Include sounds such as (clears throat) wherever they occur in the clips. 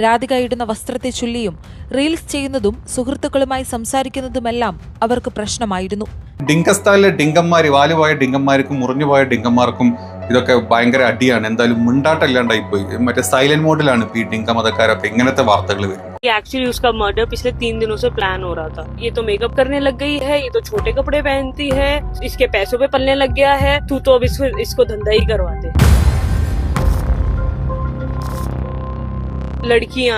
രാധിക ഇടുന്ന വസ്ത്രത്തെ ചൊല്ലിയും റീൽസ് ചെയ്യുന്നതും സുഹൃത്തുക്കളുമായി സംസാരിക്കുന്നതുമെല്ലാം അവർക്ക് പ്രശ്നമായിരുന്നു. ഡിങ്കസ്ഥാനിലെ ഡിങ്കന്മാർ വാലുപോയ ഡിങ്കന്മാർക്കും മുറിഞ്ഞുപോയ ഡിങ്കന്മാർക്കും ഇതൊക്കെ ഭയങ്കര അടിയാണ്. എന്തായാലും മിണ്ടാട്ടല്ലാണ്ടായി പോയി. മറ്റേ സൈലന്റ് മോഡിലാണ് ഇപ്പൊ ഈ ഡിങ്ക മതക്കാരൊക്കെ ഇങ്ങനത്തെ വാർത്തകൾ വരും एक्चुअली उसका मर्डर पिछले दिनों से प्लान हो रहा था. ये तो मेकअप करने लग गई है ये तो छोटे कपड़े पहनती है इसके पैसों पे लग गया है तू तो इसको ലഡ്കിയാ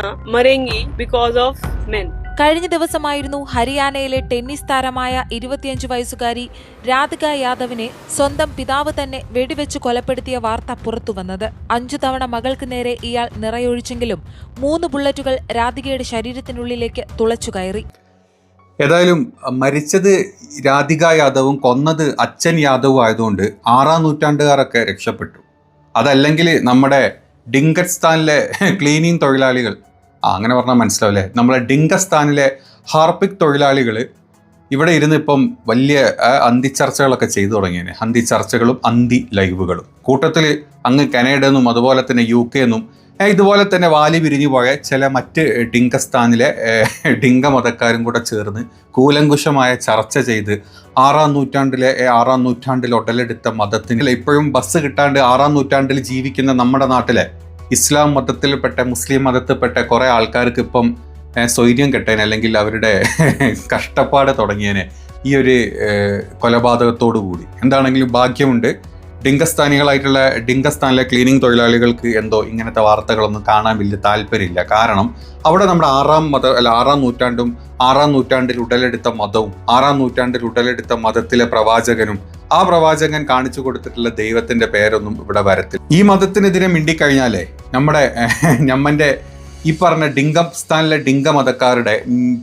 ബിക്കോസ് ഓഫ് മെൻ കഴിഞ്ഞ ദിവസമായിരുന്നു ഹരിയാനയിലെ ടെന്നീസ് താരമായ ഇരുപത്തിയഞ്ച് വയസ്സുകാരി രാധിക യാദവിനെ സ്വന്തം പിതാവ് തന്നെ വെടിവെച്ച് കൊലപ്പെടുത്തിയ വാർത്ത പുറത്തുവന്നത് അഞ്ചു തവണ മകൾക്ക് നേരെ ഇയാൾ നിറയൊഴിച്ചെങ്കിലും മൂന്ന് ബുള്ളറ്റുകൾ രാധികയുടെ ശരീരത്തിനുള്ളിലേക്ക് തുളച്ചു കയറി. ഏതായാലും മരിച്ചത് രാധിക യാദവും കൊന്നത് അച്ഛൻ യാദവും ആയതുകൊണ്ട് ആറാം നൂറ്റാണ്ടുകാരൊക്കെ രക്ഷപ്പെട്ടു. അതല്ലെങ്കിൽ നമ്മുടെ ഡിങ്കസ്ഥാനിലെ ക്ലീനിങ് തൊഴിലാളികൾ. ആ അങ്ങനെ പറഞ്ഞാൽ മനസ്സിലാവില്ലേ? നമ്മളെ ഡിങ്കസ്ഥാനിലെ ഹാർപ്പിക് തൊഴിലാളികൾ ഇവിടെ ഇരുന്ന് ഇപ്പം വലിയ അന്തി അന്തിച്ചർച്ചകളൊക്കെ ചെയ്തു തുടങ്ങിയേനെ. അന്തിച്ചർച്ചകളും അന്തി ലൈവുകളും കൂട്ടത്തിൽ അങ്ങ് കനേഡ എന്നും അതുപോലെ തന്നെ യു കെ എന്നും ഇതുപോലെ തന്നെ വാലി വിരിഞ്ഞു പോയ ചില മറ്റ് ഡിങ്കസ്ഥാനിലെ ഡിങ്ക മതക്കാരും കൂടെ ചേർന്ന് കൂലങ്കുശമായ ചർച്ച ചെയ്ത് ആറാം നൂറ്റാണ്ടിലെ ആറാം നൂറ്റാണ്ടിൽ ഉടലെടുത്ത മതത്തിന് ഇപ്പോഴും ബസ് കിട്ടാണ്ട് ആറാം നൂറ്റാണ്ടിൽ ജീവിക്കുന്ന നമ്മുടെ നാട്ടിലെ ഇസ്ലാം മതത്തിൽപ്പെട്ട മുസ്ലിം മതത്തിൽപ്പെട്ട കുറേ ആൾക്കാർക്ക് ഇപ്പം സ്വൈര്യം കെട്ടേനെ അല്ലെങ്കിൽ അവരുടെ (laughs) കഷ്ടപ്പാട് തുടങ്ങിയതിനെ ഈ ഒരു കൊലപാതകത്തോടു കൂടി എന്താണെങ്കിലും ഭാഗ്യമുണ്ട്. ഡിങ്കസ്ഥാനികളായിട്ടുള്ള ഡിങ്കസ്ഥാനിലെ ക്ലീനിങ് തൊഴിലാളികൾക്ക് എന്തോ ഇങ്ങനത്തെ വാർത്തകളൊന്നും കാണാൻ വലിയ താല്പര്യമില്ല. കാരണം അവിടെ നമ്മുടെ ആറാം മത അല്ല ആറാം നൂറ്റാണ്ടും ആറാം നൂറ്റാണ്ടിൽ ഉടലെടുത്ത മതവും ആറാം നൂറ്റാണ്ടിൽ ഉടലെടുത്ത മതത്തിലെ പ്രവാചകനും ആ പ്രവാചകൻ കാണിച്ചു കൊടുത്തിട്ടുള്ള ദൈവത്തിന്റെ പേരൊന്നും ഇവിടെ വരത്തില്ല. ഈ മതത്തിനെതിരെ മിണ്ടിക്കഴിഞ്ഞാലേ നമ്മുടെ (laughs) ഞമ്മന്റെ ഈ പറഞ്ഞ ഡിങ്കസ്ഥാനിലെ ഡിങ്ക മതക്കാരുടെ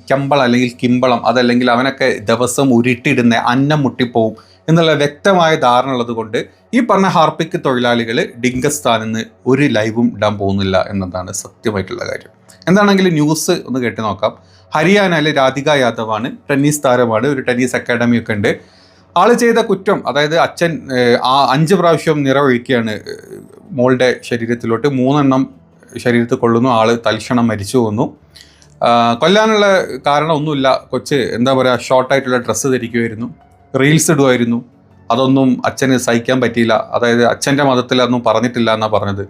ചമ്പളം അല്ലെങ്കിൽ കിമ്പളം അതല്ലെങ്കിൽ അവനൊക്കെ ദിവസം ഉരുട്ടിടുന്ന അന്നം മുട്ടിപ്പോവും. എന്നുള്ള വ്യക്തമായ ധാരണ ഉള്ളതുകൊണ്ട് ഈ പറഞ്ഞ ഹാർപ്പിക്ക് തൊഴിലാളികൾ ഡിങ്കസ്ഥാനിൽ നിന്ന് ഒരു ലൈവും ഇടാൻ പോകുന്നില്ല എന്നതാണ് സത്യമായിട്ടുള്ള കാര്യം. എന്താണെങ്കിലും ന്യൂസ് ഒന്ന് കേട്ട് നോക്കാം. ഹരിയാനയിലെ രാധിക യാദവാണ് ടെന്നീസ് താരമാണ് ഒരു ടെന്നീസ് അക്കാഡമി ഒക്കെ ഉണ്ട്. ആൾ ചെയ്ത കുറ്റം അതായത് അച്ഛൻ ആ അഞ്ച് പ്രാവശ്യം നിറവൊഴിക്കുകയാണ് മോളുടെ ശരീരത്തിലോട്ട്. മൂന്നെണ്ണം ശരീരത്തിൽ കൊള്ളുന്നു ആൾ തൽക്ഷണം മരിച്ചു വന്നു കൊല്ലാനുള്ള കാരണമൊന്നുമില്ല കൊച്ച് എന്താ പറയുക ഷോർട്ടായിട്ടുള്ള ഡ്രസ്സ് ധരിക്കുമായിരുന്നു റീൽസ് ഇടുമായിരുന്നു അതൊന്നും അച്ഛന് സഹിക്കാൻ പറ്റിയില്ല. അതായത് അച്ഛന്റെ മതത്തിൽ അതൊന്നും പറഞ്ഞിട്ടില്ല എന്നാണ് പറഞ്ഞത്.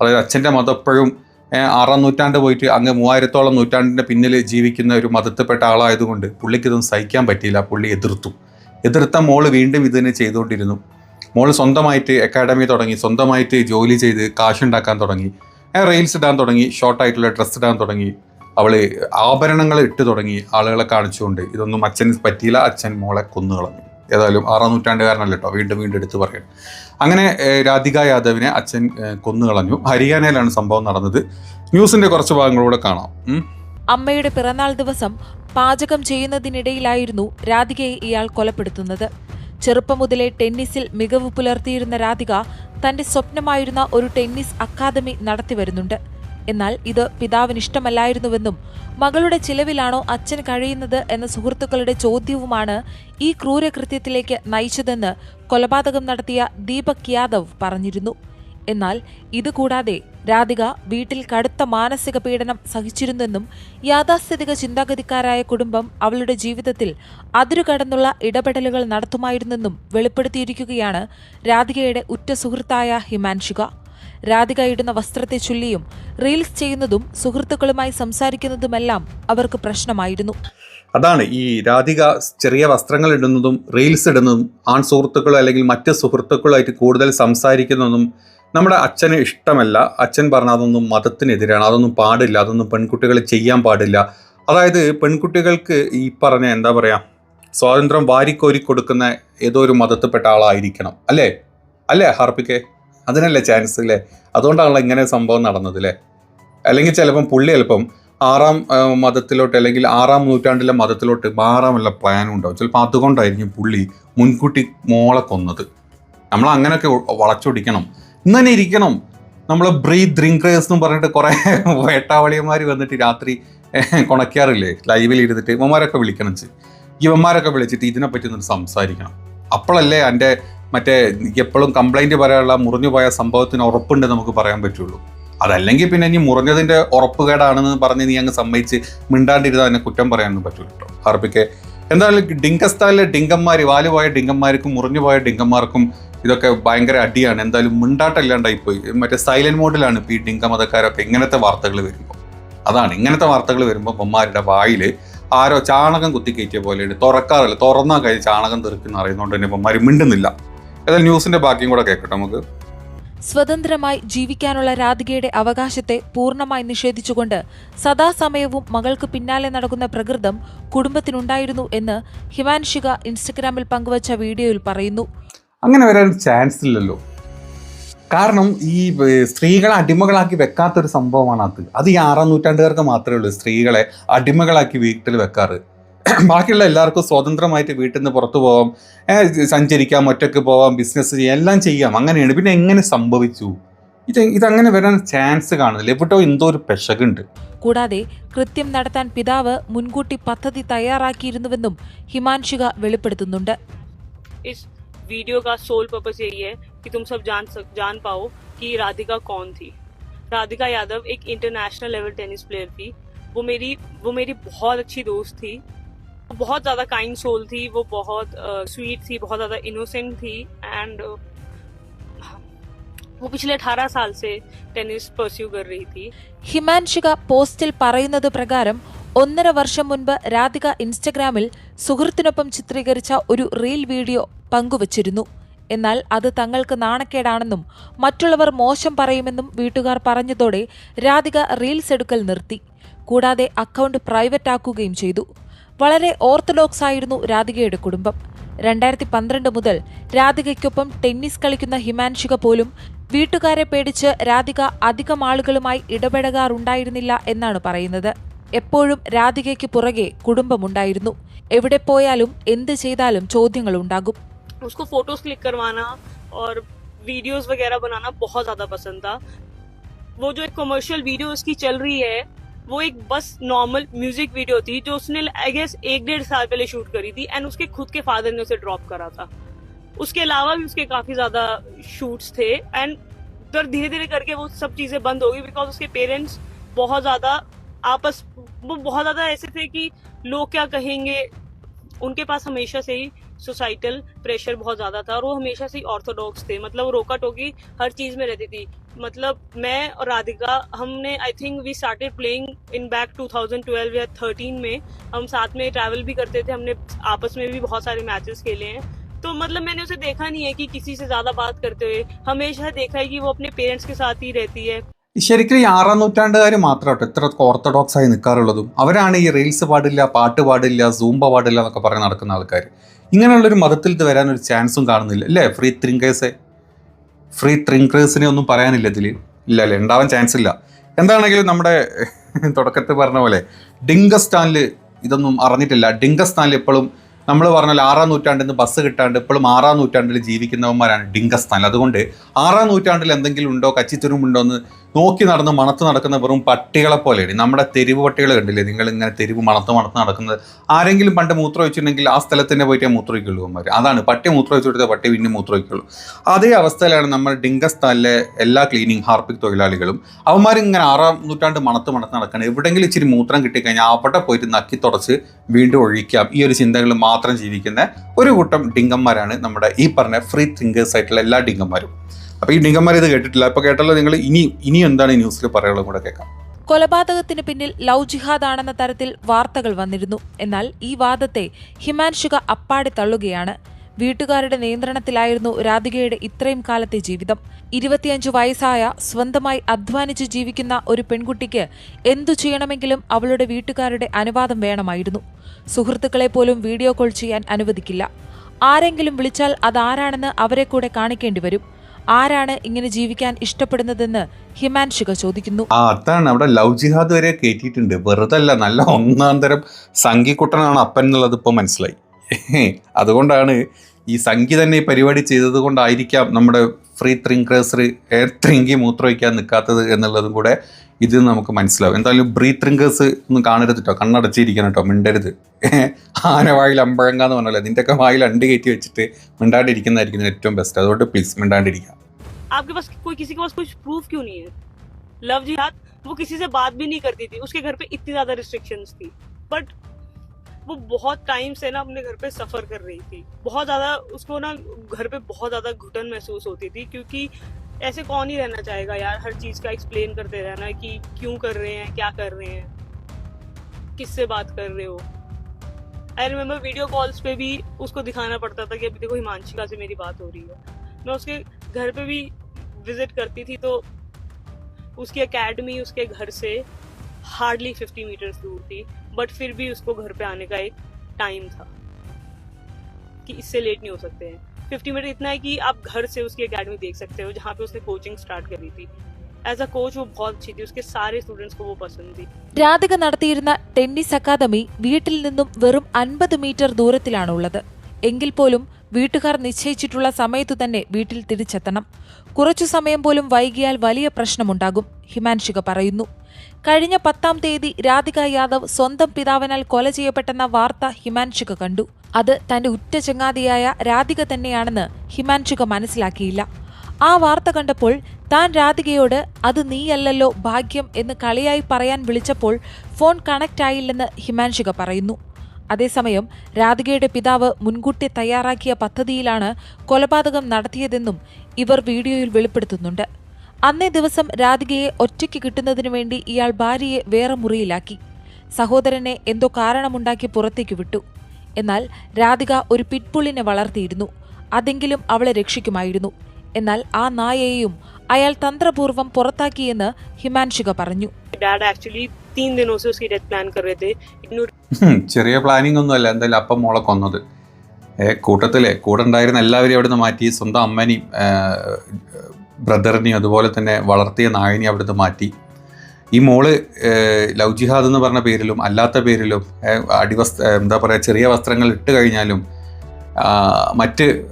അതായത് അച്ഛന്റെ മതം എപ്പോഴും ആറാം നൂറ്റാണ്ട് പോയിട്ട് അങ്ങ് മൂവായിരത്തോളം നൂറ്റാണ്ടിന്റെ പിന്നിൽ ജീവിക്കുന്ന ഒരു മതത്തിൽപ്പെട്ട ആളായതുകൊണ്ട് പുള്ളിക്കിതൊന്നും സഹിക്കാൻ പറ്റിയില്ല. പുള്ളി എതിർത്തു. എതിർത്ത മോൾ വീണ്ടും ഇത് തന്നെ ചെയ്തുകൊണ്ടിരുന്നു. മോൾ സ്വന്തമായിട്ട് അക്കാഡമി തുടങ്ങി സ്വന്തമായിട്ട് ജോലി ചെയ്ത് കാശുണ്ടാക്കാൻ തുടങ്ങി. റെയിൽസ് ഇടാൻ തുടങ്ങി ഷോർട്ടായിട്ടുള്ള ഡ്രസ്സ് ഇടാൻ തുടങ്ങി. അവൾ ആഭരണങ്ങൾ ഇട്ട് തുടങ്ങി ആളുകളെ കാണിച്ചുകൊണ്ട്. ഇതൊന്നും അച്ഛന് പറ്റിയില്ല. അച്ഛൻ മോളെ കൊന്നുകളഞ്ഞു. ഏതായാലും ആറാം നൂറ്റാണ്ടുകാരനല്ല കേട്ടോ വീണ്ടും വീണ്ടും എടുത്തു പറയണം അങ്ങനെ രാധിക യാദവിനെ അച്ഛൻ കൊന്നുകളഞ്ഞു. ഹരിയാനയിലാണ് സംഭവം നടന്നത്. ന്യൂസിന്റെ കുറച്ച് ഭാഗങ്ങളൂടെ കാണാം. അമ്മയുടെ പിറന്നാൾ ദിവസം പാചകം ചെയ്യുന്നതിനിടയിലായിരുന്നു രാധികയെ ഇയാൾ കൊലപ്പെടുത്തുന്നത്. ചെറുപ്പം മുതലേ ടെന്നീസിൽ മികവ് പുലർത്തിയിരുന്ന രാധിക തന്റെ സ്വപ്നമായിരുന്ന ഒരു ടെന്നീസ് അക്കാദമി നടത്തിവരുന്നുണ്ട്. എന്നാൽ ഇത് പിതാവിന് ഇഷ്ടമല്ലായിരുന്നുവെന്നും മകളുടെ ചിലവിലാണോ അച്ഛൻ കഴിയുന്നത് എന്ന സുഹൃത്തുക്കളുടെ ചോദ്യവുമാണ് ഈ ക്രൂരകൃത്യത്തിലേക്ക് നയിച്ചതെന്ന് കൊലപാതകം നടത്തിയ ദീപക് യാദവ് പറഞ്ഞിരുന്നു. എന്നാൽ ഇതുകൂടാതെ രാധിക വീട്ടിൽ കടുത്ത മാനസിക പീഡനം സഹിച്ചിരുന്നെന്നും യാഥാസ്ഥിതിക ചിന്താഗതിക്കാരായ കുടുംബം അവളുടെ ജീവിതത്തിൽ അതിരുകടന്നുള്ള ഇടപെടലുകൾ നടത്തുമായിരുന്നെന്നും വെളിപ്പെടുത്തിയിരിക്കുകയാണ് രാധികയുടെ ഉറ്റ സുഹൃത്തായ ഹിമാൻഷിക. രാധിക ഇടുന്ന വസ്ത്രത്തെ ചൊല്ലിയും റീൽസ് ചെയ്യുന്നതും സുഹൃത്തുക്കളുമായി സംസാരിക്കുന്നതുമെല്ലാം അവർക്ക് പ്രശ്നമായിരുന്നു. അതാണ് ഈ രാധിക ചെറിയ വസ്ത്രങ്ങൾ ഇടുന്നതും റീൽസ് ഇടുന്നതും ആൺ സുഹൃത്തുക്കളോ അല്ലെങ്കിൽ മറ്റ് സുഹൃത്തുക്കളുമായിട്ട് കൂടുതൽ സംസാരിക്കുന്നതും നമ്മുടെ അച്ഛന് ഇഷ്ടമല്ല. അച്ഛൻ പറഞ്ഞ അതൊന്നും മതത്തിനെതിരാണ്. അതൊന്നും പാടില്ല. അതൊന്നും പെൺകുട്ടികൾ ചെയ്യാൻ പാടില്ല. അതായത് പെൺകുട്ടികൾക്ക് ഈ പറഞ്ഞ എന്താ പറയാ സ്വാതന്ത്ര്യം വാരിക്കോരി കൊടുക്കുന്ന ഏതോ ഒരു മതത്തിൽപ്പെട്ട ആളായിരിക്കണം. അല്ലേ? അല്ലേ ഹാർപ്പിക്കെ അതിനല്ലേ ചാൻസ് അല്ലേ അതുകൊണ്ടാണല്ലോ ഇങ്ങനെ സംഭവം നടന്നത് അല്ലേ അല്ലെങ്കിൽ ചിലപ്പം പുള്ളി ചിലപ്പം ആറാം മതത്തിലോട്ട് അല്ലെങ്കിൽ ആറാം നൂറ്റാണ്ടിലെ മതത്തിലോട്ട് മാറാനുള്ള പ്ലാൻ ഉണ്ടാവും ചിലപ്പോൾ അതുകൊണ്ടായിരിക്കും പുള്ളി മുൻകൂട്ടി മോളെ കൊന്നത്. നമ്മൾ അങ്ങനെയൊക്കെ വളച്ചൊടിക്കണം. ഇന്നെ ഇരിക്കണം. നമ്മൾ ബ്രീ ഡ്രിങ്കേഴ്സ് എന്ന് പറഞ്ഞിട്ട് കുറേ വേട്ടാവളിയന്മാർ വന്നിട്ട് രാത്രി കൊണക്കാറില്ലേ? ലൈവിൽ ഇരുന്നിട്ട് ഇവന്മാരൊക്കെ വിളിക്കണം. ഇവന്മാരൊക്കെ വിളിച്ചിട്ട് ഇതിനെപ്പറ്റി ഒന്ന് സംസാരിക്കണം. അപ്പോഴല്ലേ എന്റെ മറ്റേ എപ്പോഴും കംപ്ലൈന്റ് പറയാനുള്ള മുറിഞ്ഞു പോയ സംഭവത്തിന് ഉറപ്പുണ്ട് നമുക്ക് പറയാൻ പറ്റുള്ളൂ. അതല്ലെങ്കിൽ പിന്നെ ഇനി മുറിഞ്ഞതിന്റെ ഉറപ്പുകേടാണെന്ന് പറഞ്ഞ് നീ അങ്ങ് സമ്മതിച്ച് മിണ്ടാണ്ടിരുന്നാൽ തന്നെ കുറ്റം പറയാനൊന്നും പറ്റുള്ളൂ കേട്ടോ എന്തായാലും ഡിങ്കസ്ഥാനിലെ ഡിങ്കന്മാർ വാലുപോയ ഡിങ്കന്മാർക്കും മുറിഞ്ഞു പോയ ഡിങ്കന്മാർക്കും ഇതൊക്കെ ഭയങ്കര അടിയാണ്. എന്തായാലും മിണ്ടാട്ടല്ലാണ്ടായി പോയി. മറ്റേ സൈലന്റ് മോഡിലാണ് ഇപ്പോൾ ഈ ഡിങ്ക മതക്കാരൊക്കെ ഇങ്ങനത്തെ വാർത്തകൾ വരുമ്പോൾ അതാണ് ഇങ്ങനത്തെ വാർത്തകൾ വരുമ്പോൾ ബൊമ്മാരുടെ വായിൽ ആരോ ചാണകം കുത്തിക്കയറ്റിയ പോലെയുണ്ട്. തുറക്കാറില്ല തുറന്നാൽ കഴിഞ്ഞ് ചാണകം തെറിക്കുന്ന അറിയുന്നതുകൊണ്ട് തന്നെ ബൊമ്മാർ മിണ്ടുന്നില്ല. ഏതായാലും ന്യൂസിന്റെ ബാക്കിയും കൂടെ കേൾക്കട്ടെ നമുക്ക്. സ്വതന്ത്രമായി ജീവിക്കാനുള്ള രാധികയുടെ അവകാശത്തെ പൂർണമായി നിഷേധിച്ചുകൊണ്ട് സദാസമയവും മകൾക്ക് പിന്നാലെ നടക്കുന്ന പ്രകൃതം കുടുംബത്തിനുണ്ടായിരുന്നു എന്ന് ഹിമാൻഷിക ഇൻസ്റ്റഗ്രാമിൽ പങ്കുവച്ച വീഡിയോയിൽ പറയുന്നു. അങ്ങനെ വരാൻ ചാൻസ് ഇല്ലല്ലോ. കാരണം ഈ സ്ത്രീകളെ അടിമകളാക്കി വെക്കാത്തൊരു സംഭവമാണ് അത്. അത് ഈ ആറാം നൂറ്റാണ്ടുകാർക്ക് മാത്രമേ ഉള്ളൂ സ്ത്രീകളെ അടിമകളാക്കി വീട്ടിൽ വെക്കാറ്. (clears throat) ബാക്കിയുള്ള എല്ലാവർക്കും സ്വതന്ത്രമായിട്ട് വീട്ടിൽ നിന്ന് പുറത്തു പോവാം ഏർ, സഞ്ചരിക്കാം ഒറ്റയ്ക്ക് പോവാം ബിസിനസ് ചെയ്യാം എല്ലാം ചെയ്യാം അങ്ങനെയാണ് പിന്നെ എങ്ങനെ സംഭവിച്ചു ഇത് ഇതങ്ങനെ വരാൻ ചാൻസ് കാണുന്നില്ല എവിടെയോ എന്തോ ഒരു പെശകുണ്ട് കൂടാതെ കൃത്യം നടത്താൻ പിതാവ് മുൻകൂട്ടി പദ്ധതി തയ്യാറാക്കിയിരുന്നുവെന്നും ഹിമാൻഷിക വെളിപ്പെടുത്തുന്നുണ്ട് इस वीडियो का सोल पर्पस यही है कि तुम सब जान सक जान पाओ कि राधिका कौन थी राधिका यादव एक इंटरनेशनल लेवल टेनिस प्लेयर थी वो मेरी वो मेरी बहुत अच्छी दोस्त थी वो बहुत ज्यादा काइंड सोल थी वो बहुत स्वीट थी बहुत ज्यादा इनोसेंट थी एंड वो पिछले 18 साल से टेनिस परस्यू कर रही थी ഹിമാൻഷിക പോസ്റ്റിൽ പറയുന്നത് പ്രകാരം ഒന്നര വർഷം മുൻപ് രാധിക ഇൻസ്റ്റഗ്രാമിൽ സുഹൃത്തിനൊപ്പം ചിത്രീകരിച്ച ഒരു റീൽ വീഡിയോ പങ്കുവച്ചിരുന്നു എന്നാൽ അത് തങ്ങൾക്ക് നാണക്കേടാണെന്നും മറ്റുള്ളവർ മോശം പറയുമെന്നും വീട്ടുകാർ പറഞ്ഞതോടെ രാധിക റീൽസ് എടുക്കൽ നിർത്തി കൂടാതെ അക്കൗണ്ട് പ്രൈവറ്റ് ആക്കുകയും ചെയ്തു വളരെ ഓർത്തഡോക്സ് ആയിരുന്നു രാധികയുടെ കുടുംബം രണ്ടായിരത്തി പന്ത്രണ്ട് മുതൽ രാധികയ്ക്കൊപ്പം ടെന്നീസ് കളിക്കുന്ന ഹിമാൻഷിക പോലും വീട്ടുകാരെ പേടിച്ച് രാധിക അധികം ആളുകളുമായി ഇടപെടകാറുണ്ടായിരുന്നില്ല എന്നാണ് പറയുന്നത് എപ്പോഴും രാധികയ്ക്ക് പുറകെ കുടുംബമുണ്ടായിരുന്നു എവിടെ പോയാലും എന്ത് ചെയ്താലും ചോദ്യങ്ങളുണ്ടാകും उसको फोटोज क्लिक करवाना और वीडियोस वगैरह बनाना बहुत ज्यादा पसंद था वो जो एक कमर्शियल वीडियो उसकी चल रही है वो एक बस नॉर्मल म्यूज़िक वीडियो थी जो उसने आई गेस एक डेढ़ साल पहले शूट करी थी एंड उसके खुद के फादर ने उसे ड्रॉप करा था। उसके अलावा भी उसके काफ़ी ज़्यादा शूट्स थे एंड फिर धीरे धीरे करके वो सब चीज़ें बंद हो गई बिकॉज़ उसके पेरेंट्स बहुत ज़्यादा आपस, वो बहुत ज़्यादा ऐसे थे कि लोग क्या कहेंगे, उनके पास हमेशा से ही सोसाइटल प्रेशर बहुत ज़्यादा था और वो हमेशा से ही ऑर्थोडॉक्स थे। मतलब रोका टोकी हर चीज़ में रहती थी। मतलब मैं और राधिका हमने I think we started playing in back 2012 या 13 में हम साथ में ट्रैवल भी करते थे हमने आपस में भी बहुत सारे मैचेस खेले हैं तो मतलब मैंने उसे देखा नहीं है कि किसी से ज्यादा बात करते हुए हमेशा देखा है कि वो अपने पेरेंट्स के साथ ही रहती है ശരിക്കും ഈ ആറാം നൂറ്റാണ്ടുകാർ മാത്രമാട്ടോ ഇത്ര ഓർത്തഡോക്സ് ആയി നിൽക്കാറുള്ളതും അവരാണ് ഈ റീൽസ് പാടില്ല പാട്ട് പാടില്ല സൂംബ പാടില്ല എന്നൊക്കെ പറഞ്ഞ് നടക്കുന്ന ആൾക്കാർ ഇങ്ങനെയുള്ളൊരു മതത്തിൽ ഇത് വരാൻ ഒരു ചാൻസും കാണുന്നില്ല അല്ലേ ഫ്രീ ത്രിങ്കേഴ്സെ ഫ്രീ ത്രിങ്കേഴ്സിനെ ഒന്നും പറയാനില്ല ഇതിൽ ഇല്ല അല്ലേ ഉണ്ടാവാൻ ചാൻസ് ഇല്ല. എന്താണെങ്കിലും നമ്മുടെ (laughs) തുടക്കത്തിൽ പറഞ്ഞ പോലെ ഡിങ്കസ്ഥാനിൽ ഇതൊന്നും അറിഞ്ഞിട്ടില്ല. ഡിങ്കസ്ഥാനിൽ എപ്പോഴും നമ്മൾ പറഞ്ഞാൽ ആറാം നൂറ്റാണ്ടിൽ നിന്ന് ബസ് കിട്ടാണ്ട് ഇപ്പോഴും ആറാം നൂറ്റാണ്ടിൽ ജീവിക്കുന്നവന്മാരാണ് ഡിങ്കസ്ഥാൻ അതുകൊണ്ട് ആറാം നൂറ്റാണ്ടിൽ എന്തെങ്കിലും ഉണ്ടോ കച്ചിത്തുരുമ്പുണ്ടോ എന്ന് നോക്കി നടന്ന് മണത്ത് നടക്കുന്ന വെറും പട്ടികളെ പോലെയാണ്. നമ്മുടെ തെരുവ് പട്ടികൾ കണ്ടില്ലേ? നിങ്ങൾ ഇങ്ങനെ തെരുവ് മണത്ത് മണത്ത് നടക്കുന്നത്. ആരെങ്കിലും പണ്ട് മൂത്രം വെച്ചിട്ടുണ്ടെങ്കിൽ ആ സ്ഥലത്ത് തന്നെ പോയിട്ടേ മൂത്രമൊഴിക്കുള്ളൂ അവന്മാർ അതാണ്. പട്ടി മൂത്രം വെച്ച് കൊടുത്താൽ പട്ടി പിന്നെ മൂത്രമൊഴിക്കുള്ളൂ അതേ അവസ്ഥയിലാണ് നമ്മൾ ഡിങ്കസ്ഥാനിലെ എല്ലാ ക്ലീനിങ് ഹാർപ്പിക് തൊഴിലാളികളും അവന്മാർ ഇങ്ങനെ ആറാം നൂറ്റാണ്ട് മണത്ത് മണത്ത് നടക്കണം. എവിടെയെങ്കിലും ഇച്ചിരി മൂത്രം കിട്ടിക്കഴിഞ്ഞാൽ അവിടെ പോയിട്ട് നക്കി തുടച്ച് വീണ്ടും ഒഴിക്കാം. ഈ ഒരു ചിന്തകൾ മാത്രം ജീവിക്കുന്ന ഒരു കൂട്ടം ഡിങ്കന്മാരാണ് നമ്മുടെ ഈ പറഞ്ഞ ഫ്രീ തിങ്കേഴ്സ് ആയിട്ടുള്ള എല്ലാ ഡിങ്കന്മാരും. അപ്പൊ ഈ ഡിങ്കന്മാർ ഇത് കേട്ടിട്ടില്ല. അപ്പൊ കേട്ടല്ലോ നിങ്ങൾ ഇനി ഇനി എന്താണ് ഈ ന്യൂസിൽ പറയാനുള്ളത് കൂടെ കേൾക്കാം. കൊലപാതകത്തിന് പിന്നിൽ ലവ് ജിഹാദ് ആണെന്ന തരത്തിൽ വാർത്തകൾ വന്നിരുന്നു. എന്നാൽ ഈ വാദത്തെ ഹിമാൻഷുക അപ്പാടെ തള്ളുകയാണ്. വീട്ടുകാരുടെ നിയന്ത്രണത്തിലായിരുന്നു രാധികയുടെ ഇത്രയും കാലത്തെ ജീവിതം. ഇരുപത്തിയഞ്ചു വയസ്സായ സ്വന്തമായി അധ്വാനിച്ച് ജീവിക്കുന്ന ഒരു പെൺകുട്ടിക്ക് എന്തു ചെയ്യണമെങ്കിലും അവളുടെ വീട്ടുകാരുടെ അനുവാദം വേണമായിരുന്നു. സുഹൃത്തുക്കളെ പോലും വീഡിയോ കോൾ ചെയ്യാൻ അനുവദിക്കില്ല. ആരെങ്കിലും വിളിച്ചാൽ അതാരാണെന്ന് അവരെ കൂടെ കാണിക്കേണ്ടി വരും. ആരാണ് ഇങ്ങനെ ജീവിക്കാൻ ഇഷ്ടപ്പെടുന്നതെന്ന് ഹിമാൻഷിക ചോദിക്കുന്നു. ആ അതാണ്. അവിടെ ലവ് ജിഹാദ് വരെ കയറ്റിയിട്ടുണ്ട് വെറുതല്ല നല്ല ഒന്നാം തരം സംഘിക്കുട്ടനാണ് അപ്പൻ എന്നുള്ളത് ഇപ്പോൾ മനസ്സിലായി. അതുകൊണ്ടാണ് ഈ സംഖ്യ തന്നെ ഈ പരിപാടി ചെയ്തത് കൊണ്ടായിരിക്കാം നമ്മുടെ ഫ്രീ ത്രിങ്കേഴ്സ് ത്രിങ്കി മൂത്രമൊഴിക്കാൻ നിൽക്കാത്തത് എന്നുള്ളതും കൂടെ ഇത് നമുക്ക് മനസ്സിലാവും എന്തായാലും ബ്രീ ത്രിങ്കേഴ്സ് ഒന്നും കാണരുത് കേട്ടോ കണ്ണടച്ചിരിക്കണം കേട്ടോ മിണ്ടരുത് (laughs) ആന വായിൽ അമ്പഴങ്ങ എന്ന് പറഞ്ഞാൽ നിൻ്റെയൊക്കെ വായിൽ അണ്ടി കയറ്റി വെച്ചിട്ട് മിണ്ടാണ്ടിരിക്കുന്നതായിരിക്കും ഏറ്റവും ബെസ്റ്റ് അതുകൊണ്ട് പ്ലീസ് മിണ്ടാണ്ടിരിക്കുക आपके पास कोई किसी के पास कुछ प्रूफ क्यों नहीं है लव जिहाद वो किसी से बात भी नहीं करती थी उसके घर पे इतनी ज्यादा रिस्ट्रिक्शंस थी बट वो बहुत टाइम से ना अपने घर पे सफ़र कर रही थी। बहुत ज़्यादा उसको ना घर पे बहुत ज़्यादा घुटन महसूस होती थी क्योंकि ऐसे कौन ही रहना चाहेगा यार, हर चीज़ का एक्सप्लेन करते रहना कि क्यों कर रहे हैं, क्या कर रहे हैं, किससे बात कर रहे हो। आई रिमेम्बर वीडियो कॉल्स पे भी उसको दिखाना पड़ता था कि अभी देखो हिमांशिका से मेरी बात हो रही है। मैं उसके घर पे भी विज़िट करती थी तो उसकी एकेडमी उसके घर से हार्डली 50 मीटर्स दूर थी बट फिर भी उसको घर पे आने का एक टाइम था कि इससे लेट नहीं हो सकते हैं 50 मीटर इतना है कि आप घर से उसकी एकेडमी देख सकते हो जहाँ पे उसने कोचिंग स्टार्ट करी थी एज अ कोच वो बहुत अच्छी थी उसके सारे स्टूडेंट्स को वो पसंद थी രാധിക നടത്തിയിരുന്ന ടെന്നീസ് അക്കാദമി വീട്ടിൽ നിന്നും വെറും അൻപത് മീറ്റർ ദൂരത്തിലാണുള്ളത് എങ്കിൽ പോലും വീട്ടുകാർ നിശ്ചയിച്ചിട്ടുള്ള സമയത്തു തന്നെ വീട്ടിൽ തിരിച്ചെത്തണം കുറച്ചു സമയം പോലും വൈകിയാൽ വലിയ പ്രശ്നമുണ്ടാകും ഹിമാൻഷിക പറയുന്നു കഴിഞ്ഞ പത്താം തീയതി രാധിക യാദവ് സ്വന്തം പിതാവിനാൽ കൊല ചെയ്യപ്പെട്ടെന്ന വാർത്ത ഹിമാൻഷുക കണ്ടു. അത് തന്റെ ഉറ്റ ചങ്ങാതിയായ രാധിക തന്നെയാണെന്ന് ഹിമാൻഷുക മനസ്സിലാക്കിയില്ല. ആ വാർത്ത കണ്ടപ്പോൾ താൻ രാധികയോട് അത് നീയല്ലല്ലോ ഭാഗ്യം എന്ന് കളിയായി പറയാൻ വിളിച്ചപ്പോൾ ഫോൺ കണക്റ്റ് ആയില്ലെന്ന് ഹിമാൻഷുക പറയുന്നു. അതേസമയം രാധികയുടെ പിതാവ് മുൻകൂട്ടി തയ്യാറാക്കിയ പദ്ധതിയിലാണ് കൊലപാതകം നടത്തിയതെന്നും ഇവർ വീഡിയോയിൽ വെളിപ്പെടുത്തുന്നുണ്ട്. അന്നേ ദിവസം രാധികയെ ഒറ്റയ്ക്ക് കിട്ടുന്നതിനു വേണ്ടി ഇയാൾ ഭാര്യയെ വേറെ മുറിയിലാക്കി. സഹോദരനെ എന്തോ കാരണമുണ്ടാക്കി പുറത്തേക്ക് വിട്ടു. എന്നാൽ രാധിക ഒരു പിറ്റ്പുള്ളിനെ വളർത്തിയിരുന്നു. അതെങ്കിലും അവളെ രക്ഷിക്കുമായിരുന്നു. എന്നാൽ ആ നായയെയും അയാൾ തന്ത്രപൂർവം പുറത്താക്കിയെന്ന് ഹിമാൻഷിക പറഞ്ഞു. ചെറിയ പ്ലാനിംഗ് ഒന്നുമല്ല. എന്തായാലും അപ്പം മോളെ കൊന്നത്. കൂട്ടത്തിലെ കൂടെ ഉണ്ടായിരുന്ന എല്ലാവരെയും അവിടെ നിന്ന് മാറ്റി സ്വന്തം അമ്മനെയും ബ്രദറിനെയും അതുപോലെ തന്നെ വളർത്തിയ നായനെയും അവിടുന്ന് മാറ്റി. ഈ മോൾ ലവ് ജിഹാദ് എന്ന് പറഞ്ഞ പേരിലും അല്ലാത്ത പേരിലും അടിവസ്ത്ര എന്താ പറയുക ചെറിയ വസ്ത്രങ്ങൾ ഇട്ട് കഴിഞ്ഞാലും മറ്റ്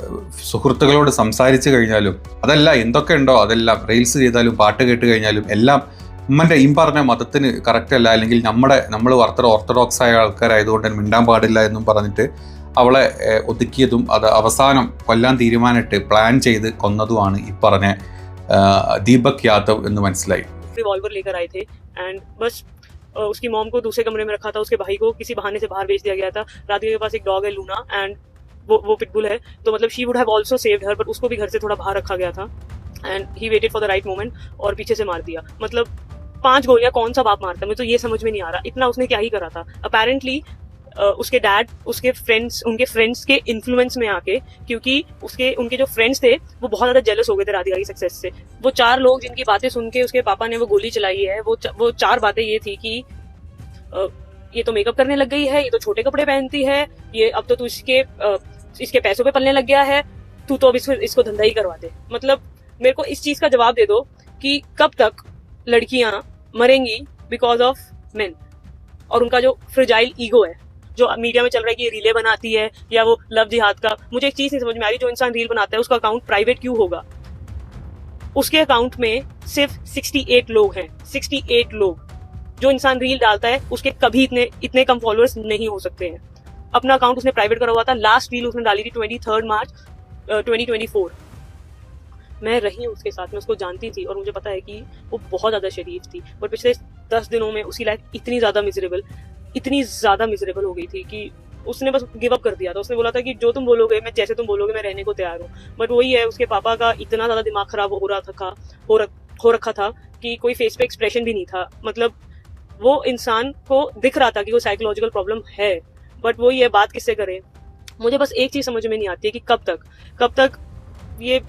സുഹൃത്തുക്കളോട് സംസാരിച്ച് കഴിഞ്ഞാലും അതല്ല എന്തൊക്കെ ഉണ്ടോ അതെല്ലാം റീൽസ് ചെയ്താലും പാട്ട് കേട്ട് കഴിഞ്ഞാലും എല്ലാം ഉമ്മന്റെ ഈ പറഞ്ഞ മതത്തിന് കറക്റ്റ് അല്ല അല്ലെങ്കിൽ നമ്മുടെ നമ്മൾ വർത്ത ഓർത്തഡോക്സ് ആയ ആൾക്കാരായതുകൊണ്ട് മിണ്ടാൻ പാടില്ല എന്നും പറഞ്ഞിട്ട് അവളെ ഒതുക്കിയതും അത് അവസാനം കൊല്ലാൻ തീരുമാനിട്ട് പ്ലാൻ ചെയ്ത് കൊന്നതുമാണ് ഈ പറഞ്ഞ ആഹ്, ദീപക് യാദവ് എന്ന് മനസ്സിലായി रिवॉल्वर लेकर आए थे एंड बस अ, उसकी मॉम को दूसरे कमरे में रखा था उसके भाई को किसी बहाने से बाहर भेज दिया गया था राधिका के पास एक डॉग है लूना एंड वो वो पिटबुल है तो मतलब she would have also saved her but उसको भी घर से थोड़ा बाहर रखा गया था and he waited for the right moment और पीछे से मार दिया मतलब पांच गोलियां कौन सा बाप मारता है मुझे तो ये समझ में नहीं आ रहा इतना उसने क्या ही करा था अपेरेंटली उसके डैड उसके फ्रेंड्स उनके फ्रेंड्स के इन्फ्लुएंस में आके, क्योंकि उसके, उनके जो फ्रेंड्स थे, वो बहुत ज़्यादा जेलस हो गए थे राधिका की सक्सेस से। वो चार लोग जिनकी बातें सुन के उसके पापा ने वो गोली चलाई है, वो वो चार बातें ये थी कि ये तो मेकअप करने लग गई है, ये तो छोटे कपड़े पहनती है, ये अब तो तू इसके इसके पैसों पे पलने लग गया है, तू तो अब इसको इसको धंधा ही करवा दे। मतलब मेरे को इस चीज़ का जवाब दे दो कि कब तक लड़कियाँ मरेंगी बिकॉज़ ऑफ़ मेन और उनका जो फ्रिजाइल ईगो है। जो मीडिया में चल रहा है कि रीले बनाती है या वो लव जिहाद का, मुझे एक चीज़ नहीं समझ में आ रही, जो इंसान रील बनाता है, उसका अकाउंट प्राइवेट क्यों होगा? उसके अकाउंट में सिर्फ़ 68 लोग हैं 68 लोग। जो इंसान रील डालता है, उसके कभी इतने इतने कम फॉलोअर्स नहीं हो सकते हैं। अपना अकाउंट उसने प्राइवेट करा हुआ था लास्ट रील उसने डाली थी twenty third March twenty twenty four मैं रही हूँ उसके साथ, में उसको जानती थी और मुझे पता है कि वो बहुत ज़्यादा शरीफ थी। बट पिछले दस दिनों में उसकी लाइफ इतनी ज़्यादा मिजरेबल इतनी ज्यादा मिजरेबल हो गई थी कि उसने बस गिव अप कर दिया था उसने बोला था कि जो तुम बोलोगे मैं जैसे तुम बोलोगे मैं रहने को तैयार हूँ बट वही है उसके पापा का इतना ज्यादा दिमाग खराब हो रहा था हो रख, हो रखा था कि कोई फेस पे एक्सप्रेशन भी नहीं था मतलब वो इंसान को दिख रहा था कि वो साइकोलॉजिकल प्रॉब्लम है बट वही है बात किससे करें मुझे बस एक चीज समझ में नहीं आती है कि कब तक कब तक ये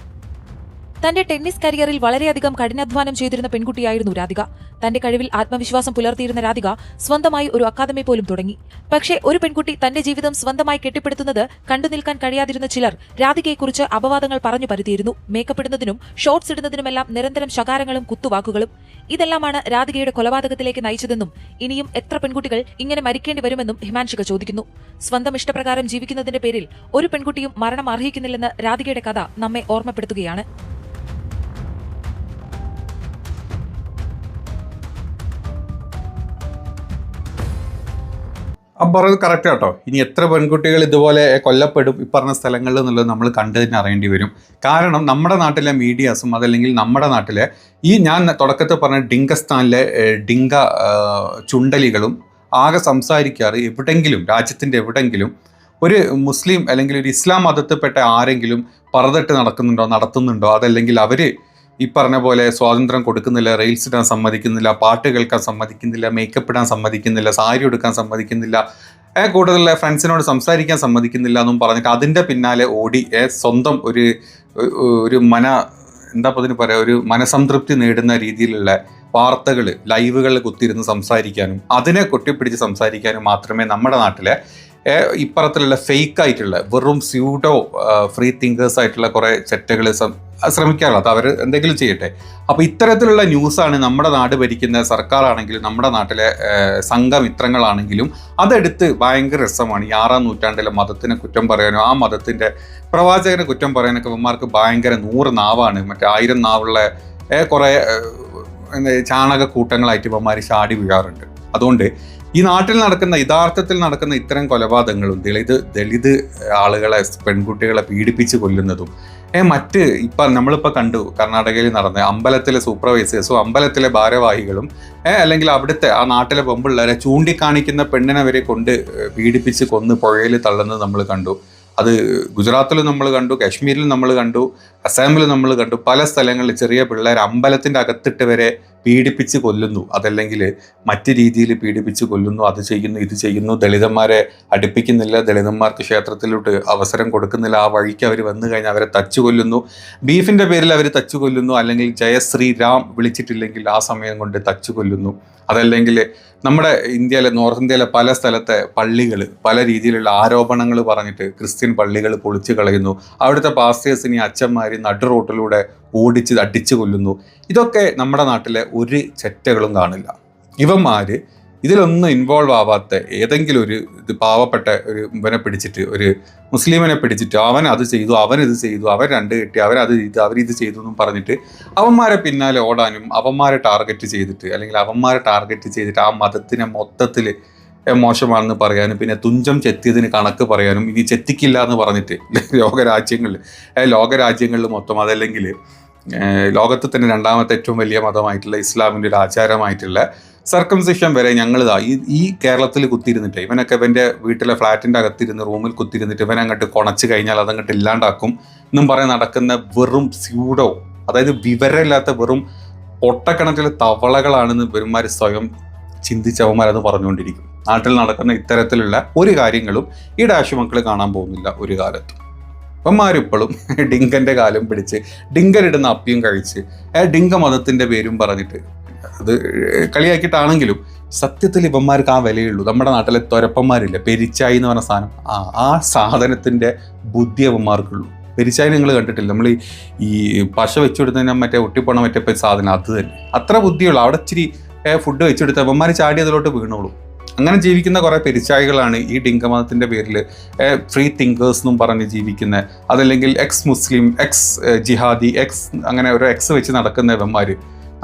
തന്റെ ടെന്നീസ് കരിയറിൽ വളരെയധികം കഠിനാധ്വാനം ചെയ്തിരുന്ന പെൺകുട്ടിയായിരുന്നു രാധിക തന്റെ കഴിവിൽ ആത്മവിശ്വാസം പുലർത്തിയിരുന്ന രാധിക സ്വന്തമായി ഒരു അക്കാദമി പോലും തുടങ്ങി. പക്ഷേ ഒരു പെൺകുട്ടി തന്റെ ജീവിതം സ്വന്തമായി കെട്ടിപ്പടുത്തുന്നത് കണ്ടു നിൽക്കാൻ കഴിയാതിരുന്ന ചിലർ രാധികയെക്കുറിച്ച് അപവാദങ്ങൾ പറഞ്ഞു പരുത്തിയിരുന്നു. മേക്കപ്പ് ഇടുന്നതിനും ഷോർട്സ് ഇടുന്നതിനുമെല്ലാം നിരന്തരം ശകാരങ്ങളും കുത്തുവാക്കുകളും. ഇതെല്ലാമാണ് രാധികയുടെ കൊലപാതകത്തിലേക്ക് നയിച്ചതെന്നും ഇനിയും എത്ര പെൺകുട്ടികൾ ഇങ്ങനെ മരിക്കേണ്ടി വരുമെന്നും ഹിമാൻഷിക ചോദിക്കുന്നു. സ്വന്തം ഇഷ്ടപ്രകാരം ജീവിക്കുന്നതിന്റെ പേരിൽ ഒരു പെൺകുട്ടിയും മരണം അർഹിക്കുന്നില്ലെന്ന് രാധികയുടെ കഥ നമ്മെ ഓർമ്മപ്പെടുത്തുകയാണ്. പറഞ്ഞത് കറക്റ്റ് കേട്ടോ ഇനി എത്ര പെൺകുട്ടികൾ ഇതുപോലെ കൊല്ലപ്പെടും ഈ പറഞ്ഞ സ്ഥലങ്ങളിൽ എന്നുള്ളത് നമ്മൾ കണ്ടു തന്നെ അറിയേണ്ടി വരും. കാരണം നമ്മുടെ നാട്ടിലെ മീഡിയാസും അതല്ലെങ്കിൽ നമ്മുടെ നാട്ടിലെ ഈ ഞാൻ തുടക്കത്തിൽ പറഞ്ഞ ഡിങ്കസ്ഥാനിലെ ഡിങ്ക ചുണ്ടലികളും ആകെ സംസാരിക്കാറ് എവിടെങ്കിലും രാജ്യത്തിന്റെ എവിടെങ്കിലും ഒരു മുസ്ലിം അല്ലെങ്കിൽ ഒരു ഇസ്ലാം മതത്തിൽപ്പെട്ട ആരെങ്കിലും പറതിട്ട് നടക്കുന്നുണ്ടോ നടത്തുന്നുണ്ടോ അതല്ലെങ്കിൽ അവർ ഈ പറഞ്ഞ പോലെ സ്വാതന്ത്ര്യം കൊടുക്കുന്നില്ല റീൽസ് ഇടാൻ സമ്മതിക്കുന്നില്ല പാട്ട് കേൾക്കാൻ സമ്മതിക്കുന്നില്ല മേക്കപ്പ് ഇടാൻ സമ്മതിക്കുന്നില്ല സാരി എടുക്കാൻ സമ്മതിക്കുന്നില്ല കൂടുതൽ ഫ്രണ്ട്സിനോട് സംസാരിക്കാൻ സമ്മതിക്കുന്നില്ല എന്നും പറഞ്ഞിട്ട് അതിന്റെ പിന്നാലെ ഓടി സ്വന്തം ഒരു ഒരു മന എന്താ അതിന് പറയുക പറയാ ഒരു മനസംതൃപ്തി നേടുന്ന രീതിയിലുള്ള വാർത്തകൾ ലൈവുകളിൽ കുത്തിയിരുന്ന് സംസാരിക്കാനും അതിനെ കൊട്ടിപ്പിടിച്ച് സംസാരിക്കാനും മാത്രമേ നമ്മുടെ നാട്ടിലെ ഇപ്പുറത്തിലുള്ള ഫേക്ക് ആയിട്ടുള്ള വെറും സ്യൂഡോ ഫ്രീ തിങ്കേഴ്സ് ആയിട്ടുള്ള കുറേ ചെറ്റകൾ ശ്രമിക്കാറുള്ളത് അവർ എന്തെങ്കിലും ചെയ്യട്ടെ. അപ്പോൾ ഇത്തരത്തിലുള്ള ന്യൂസാണ് നമ്മുടെ നാട് ഭരിക്കുന്ന സർക്കാരാണെങ്കിലും നമ്മുടെ നാട്ടിലെ സംഘമിത്രങ്ങളാണെങ്കിലും അതെടുത്ത് ഭയങ്കര രസമാണ്. ഈ ആറാം നൂറ്റാണ്ടിലെ മതത്തിനെ കുറ്റം പറയാനോ ആ മതത്തിന്റെ പ്രവാചകനെ കുറ്റം പറയാനൊക്കെ ഇവന്മാർക്ക് ഭയങ്കര നൂറ് നാവാണ്. മറ്റേ ആയിരം നാവുള്ള കുറേ ഏഹ്, എന്താ, ചാണക കൂട്ടങ്ങളായിട്ട് ഇവന്മാർ ചാടി വീഴാറുണ്ട്. അതുകൊണ്ട് ഈ നാട്ടിൽ നടക്കുന്ന യഥാർത്ഥത്തിൽ നടക്കുന്ന ഇത്തരം കൊലപാതകങ്ങളും ദളിത് ദളിത് ആളുകളെ പെൺകുട്ടികളെ പീഡിപ്പിച്ച് കൊല്ലുന്നതും മറ്റ് ഇപ്പം നമ്മളിപ്പോൾ കണ്ടു കർണാടകയിൽ നടന്ന അമ്പലത്തിലെ സൂപ്പർവൈസേഴ്സും അമ്പലത്തിലെ ഭാരവാഹികളും അല്ലെങ്കിൽ അവിടുത്തെ ആ നാട്ടിലെ പെമ്പിള്ളേരെ ചൂണ്ടിക്കാണിക്കുന്ന പെണ്ണിനെ വരെ കൊണ്ട് പീഡിപ്പിച്ച് കൊന്ന് പുഴയിൽ തള്ളുന്നത് നമ്മൾ കണ്ടു. അത് ഗുജറാത്തിൽ നമ്മൾ കണ്ടു കാശ്മീരിൽ നമ്മൾ കണ്ടു അസാമിൽ നമ്മൾ കണ്ടു. പല സ്ഥലങ്ങളിൽ ചെറിയ പിള്ളേർ അമ്പലത്തിന്റെ അകത്തിട്ട് വരെ പീഡിപ്പിച്ച് കൊല്ലുന്നു. അതല്ലെങ്കിൽ മറ്റ് രീതിയിൽ പീഡിപ്പിച്ച് കൊല്ലുന്നു അത് ചെയ്യുന്നു ഇത് ചെയ്യുന്നു ദളിതന്മാരെ അടുപ്പിക്കുന്നില്ല ദളിതന്മാർക്ക് ക്ഷേത്രത്തിലോട്ട് അവസരം കൊടുക്കുന്നില്ല ആ വഴിക്ക് അവർ വന്നു കഴിഞ്ഞാൽ അവരെ തച്ചു കൊല്ലുന്നു. ബീഫിന്റെ പേരിൽ അവർ തച്ചു കൊല്ലുന്നു. അല്ലെങ്കിൽ ജയശ്രീരാം വിളിച്ചിട്ടില്ലെങ്കിൽ ആ സമയം കൊണ്ട് തച്ചു കൊല്ലുന്നു. അതല്ലെങ്കിൽ നമ്മുടെ ഇന്ത്യയിലെ നോർത്ത് ഇന്ത്യയിലെ പല സ്ഥലത്തെ പള്ളികൾ പല രീതിയിലുള്ള ആരോപണങ്ങൾ പറഞ്ഞിട്ട് ക്രിസ്ത്യൻ പള്ളികൾ പൊളിച്ചു കളയുന്നു. അവിടുത്തെ പാസ്റ്റേഴ്സിനെ അച്ഛന്മാർ നടു റോട്ടിലൂടെ ഓടിച്ച് അടിച്ചു കൊല്ലുന്നു. ഇതൊക്കെ നമ്മുടെ നാട്ടിലെ ഒരു ചെറ്റകളും കാണില്ല. ഇവന്മാര് ഇതിലൊന്നും ഇൻവോൾവ് ആവാത്ത ഏതെങ്കിലും ഒരു ഇത് പാവപ്പെട്ട ഒരു ഇവനെ പിടിച്ചിട്ട് ഒരു മുസ്ലിമിനെ പിടിച്ചിട്ട് അവൻ അത് ചെയ്തു അവൻ ഇത് ചെയ്തു അവൻ രണ്ട് കിട്ടി അവൻ അത് ചെയ്തു ഇത് ചെയ്തു എന്നും പറഞ്ഞിട്ട് അവന്മാരെ പിന്നാലെ ഓടാനും അവന്മാരെ ടാർഗറ്റ് ചെയ്തിട്ട് അല്ലെങ്കിൽ അവന്മാരെ ടാർഗറ്റ് ചെയ്തിട്ട് ആ മതത്തിനെ മൊത്തത്തിൽ മോശമാണെന്ന് പറയാനും പിന്നെ തുഞ്ചം ചെത്തിയതിന് കണക്ക് പറയാനും ഇനി ചെത്തിക്കില്ല എന്ന് പറഞ്ഞിട്ട് ലോകരാജ്യങ്ങളിൽ ലോകരാജ്യങ്ങളിൽ മൊത്തം അതല്ലെങ്കിൽ ലോകത്ത് തന്നെ രണ്ടാമത്തെ ഏറ്റവും വലിയ മതമായിട്ടുള്ള ഇസ്ലാമിന്റെ ഒരു ആചാരമായിട്ടുള്ള സർക്കംസിഷൻ വരെ ഞങ്ങൾ ഈ ഈ കേരളത്തിൽ കുത്തിയിരുന്നിട്ട് ഇവനൊക്കെ ഇവന്റെ വീട്ടിലെ ഫ്ലാറ്റിന്റെ അകത്തിരുന്ന് റൂമിൽ കുത്തിയിരുന്നിട്ട് ഇവൻ അങ്ങോട്ട് കുണച്ച് കഴിഞ്ഞാൽ അതങ്ങോട്ട് ഇല്ലാണ്ടാക്കും എന്നും പറയാൻ നടക്കുന്ന വെറും സ്യൂഡോ അതായത് വിവരമില്ലാത്ത വെറും ഒട്ടക്കണക്കിലെ തവളകളാണെന്ന് ഇവന്മാർ സ്വയം ചിന്തിച്ചവന്മാരത് പറഞ്ഞുകൊണ്ടിരിക്കും. നാട്ടിൽ നടക്കുന്ന ഇത്തരത്തിലുള്ള ഒരു കാര്യങ്ങളും ഈ ഡാഷ് മക്കൾ കാണാൻ പോകുന്നില്ല ഒരു കാലത്തും. ഇവന്മാരിപ്പോഴും (laughs) ഡിങ്കന്റെ കാലം പിടിച്ച് ഡിങ്കനിടുന്ന അപ്പിയും കഴിച്ച് ഡിങ്ക മതത്തിന്റെ പേരും പറഞ്ഞിട്ട് അത് കളിയാക്കിയിട്ടാണെങ്കിലും സത്യത്തിൽ ഇവന്മാർക്ക് ആ വിലയുള്ളൂ. നമ്മുടെ നാട്ടിലെ തുരപ്പന്മാരില്ല? പെരിച്ചായി എന്ന് പറഞ്ഞ സാധനം. ആ ആ സാധനത്തിന്റെ ബുദ്ധി അവന്മാർക്കുള്ളൂ പെരിച്ചായി നിങ്ങൾ കണ്ടിട്ടില്ല? നമ്മൾ ഈ പശ വെച്ചുകൊടുത്തതിന് മറ്റേ ഒട്ടിപ്പോണ മറ്റേ സാധനം അത് തന്നെ. അത്ര ബുദ്ധിയുള്ളൂ. അവിടെ ഇച്ചിരി ഫുഡ് വെച്ചെടുത്ത് അവന്മാർ ചാടി അതിലോട്ട് വീണോളൂ. അങ്ങനെ ജീവിക്കുന്ന കുറേ പെരിച്ചായികളാണ് ഈ ഡിങ്കമതത്തിന്റെ പേരിൽ ഫ്രീ തിങ്കേഴ്സ് എന്നും പറഞ്ഞ് ജീവിക്കുന്ന അതല്ലെങ്കിൽ എക്സ് മുസ്ലിം എക്സ് ജിഹാദി എക്സ് അങ്ങനെ ഒരു എക്സ് വെച്ച് നടക്കുന്ന ഇവന്മാർ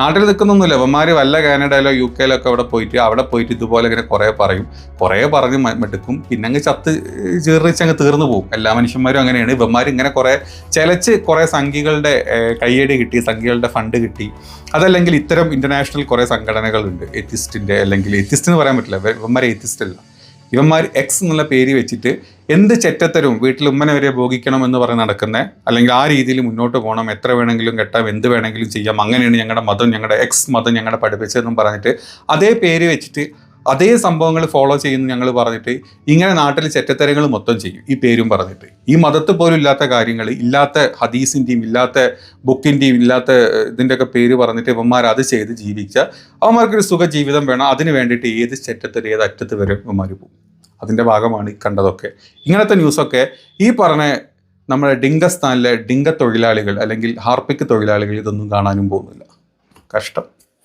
നാട്ടിൽ നിൽക്കുന്നൊന്നുമില്ല. അവന്മാർ വല്ല കാനഡയിലോ യു കെയിലോ ഒക്കെ അവിടെ പോയിട്ട് അവിടെ പോയിട്ട് ഇതുപോലെ ഇങ്ങനെ കുറേ പറയും. കുറേ പറഞ്ഞ് മെടുക്കും. പിന്നെ അങ്ങ് ചത്ത് ചീറിച്ച് അങ്ങ് തീർന്നു പോകും. എല്ലാ മനുഷ്യന്മാരും അങ്ങനെയാണ്. ഇവന്മാർ ഇങ്ങനെ കുറേ ചിലച്ച് കുറേ സംഘികളുടെ കയ്യടി കിട്ടി സംഘികളുടെ ഫണ്ട് കിട്ടി. അതല്ലെങ്കിൽ ഇത്തരം ഇന്റർനാഷണൽ കുറേ സംഘടനകളുണ്ട്. എത്തിസ്റ്റിന്റെ അല്ലെങ്കിൽ എത്തിസ്റ്റ് എന്ന് പറയാൻ പറ്റില്ല. ഇവ- ഇവന്മാർ എത്തിസ്റ്റ് അല്ല. ഇവന്മാർ എക്സ് എന്നുള്ള പേര് വെച്ചിട്ട് എന്ത് ചെറ്റത്തരവും വീട്ടിൽ ഉമ്മനെ വരെ ഭോഗിക്കണം എന്ന് പറഞ്ഞ് നടക്കുന്ന? അല്ലെങ്കിൽ ആ രീതിയിൽ മുന്നോട്ട് പോകണം. എത്ര വേണമെങ്കിലും കെട്ടാം. എന്ത് വേണമെങ്കിലും ചെയ്യാം. അങ്ങനെയാണ് ഞങ്ങളുടെ മതം ഞങ്ങളുടെ എക്സ് മതം ഞങ്ങളുടെ പഠിപ്പിച്ചതെന്നും പറഞ്ഞിട്ട് അതേ പേര് വെച്ചിട്ട് അതേ സംഭവങ്ങൾ ഫോളോ ചെയ്യുന്നു ഞങ്ങൾ പറഞ്ഞിട്ട്. ഇങ്ങനെ നാട്ടിൽ ചെറ്റത്തരങ്ങൾ മൊത്തം ചെയ്യും ഈ പേരും പറഞ്ഞിട്ട്. ഈ മതത്തിൽ പോലും ഇല്ലാത്ത കാര്യങ്ങൾ ഇല്ലാത്ത ഹദീസിന്റെയും ഇല്ലാത്ത ബുക്കിന്റെയും ഇല്ലാത്ത ഇതിന്റെയൊക്കെ പേര് പറഞ്ഞിട്ട് ഇവന്മാർ അത് ചെയ്ത് ജീവിച്ച അവന്മാർക്കൊരു സുഖ ജീവിതം വേണം. അതിന് വേണ്ടിയിട്ട് ഏത് ചെറ്റത്തിൽ ഏത് അറ്റത്ത് വരെ ഇവന്മാർ പോകും. അതിന്റെ ഭാഗമാണ് കണ്ടതൊക്കെ. ഇങ്ങനത്തെ ന്യൂസൊക്കെ ഈ പറഞ്ഞ നമ്മുടെ ഡിങ്കസ്ഥാനിലെ ഡിങ്ക തൊഴിലാളികൾ അല്ലെങ്കിൽ ഹാർപ്പിക്ക് തൊഴിലാളികൾ ഇതൊന്നും കാണാനും പോകുന്നില്ല. കഷ്ടം.